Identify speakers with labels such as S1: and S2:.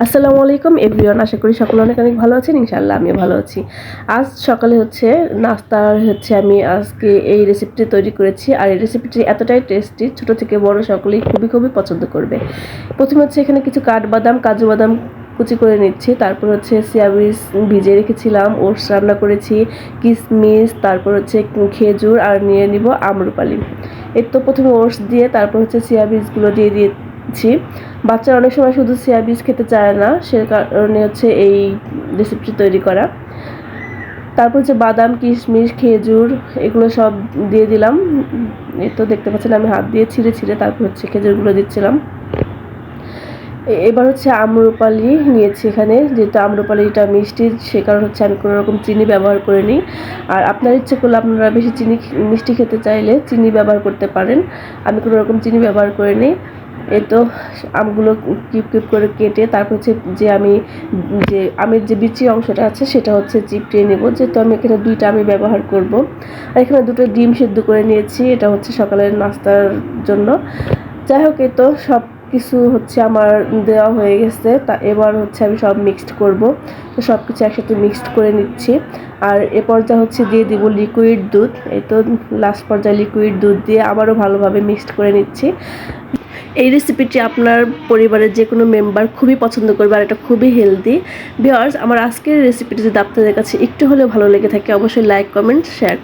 S1: আসসালামু আলাইকুম এভরিওয়ান আশা করি সকলে অনেক অনেক ভালো আছেন, ইনশাআল্লাহ আমিও ভালো আছি। আজ সকালে হচ্ছে নাস্তার হচ্ছে আমি আজকে এই রেসিপিটি তৈরি করেছি, আর এই রেসিপিটি এতটাই টেস্টি ছোট থেকে বড় সকলেই খুবই খুবই পছন্দ করবে। প্রথমে হচ্ছে এখানে কিছু কাঠবাদাম, কাজু বাদাম কুচি করে নিচ্ছি, তারপর হচ্ছে সিয়াবিস ভিজিয়ে রেখেছিলাম, ওটস রান্না করেছি কিশমিশ তারপর হচ্ছে খেজুর, আর নিয়ে নিব আমরুপালি। এর তো প্রথমে ওটস দিয়ে তারপর হচ্ছে সিয়াবিসগুলো দিয়ে দিয়েছি। বাচ্চারা অনেক সময় শুধু সিয়া বীজ খেতে চায় না, সে কারণে হচ্ছে এই রেসিপিটি তৈরি করা। তারপর হচ্ছে বাদাম, কিশমিশ, খেজুর, এগুলো সব দিয়ে দিলাম। এ তো দেখতে পাচ্ছেন আমি হাত দিয়ে ছিঁড়ে ছিঁড়ে তারপর হচ্ছে খেজুরগুলো দিচ্ছিলাম। এবার হচ্ছে আম্রপালি নিয়েছি এখানে, যেহেতু আম্রপালিটা মিষ্টি, সে কারণে হচ্ছে আমি কোনো রকম চিনি ব্যবহার করিনি। আর আপনার ইচ্ছে করলে আপনারা বেশি চিনি, মিষ্টি খেতে চাইলে চিনি ব্যবহার করতে পারেন। আমি কোনো রকম চিনি ব্যবহার করিনি। এই তো আমগুলো কিপ কিপ করে কেটে তারপর হচ্ছে যে আমি যে আমের যে বিচি অংশটা আছে সেটা হচ্ছে চিপটিয়ে নেব। যেহেতু আমি এখানে দুইটা আমি ব্যবহার করব। আর এখানে দুটো ডিম সেদ্ধ করে নিয়েছি। এটা হচ্ছে সকালের নাস্তার জন্য। যাই হোক, এই তো সব কিছু হচ্ছে আমার দেওয়া হয়ে গেছে। তা এবার হচ্ছে আমি সব মিক্সড করব। তো সব কিছু একসাথে মিক্সড করে নিচ্ছি। আর এ পর্যায়ে হচ্ছে দিয়ে দিব লিকুইড দুধ। এই তো লাস্ট পর্যায়ে লিকুইড দুধ দিয়ে আবারও ভালোভাবে মিক্সড করে নিচ্ছি। এই রেসিপিটি আপনার পরিবারের যে কোনো মেম্বার খুবই পছন্দ করবে আর এটা খুবই হেলদি ভিওয়ার্স আমার আজকের রেসিপিটি যদি আপনাদের কাছে একটু হলেও ভালো লেগে থাকে, অবশ্যই লাইক কমেন্ট শেয়ার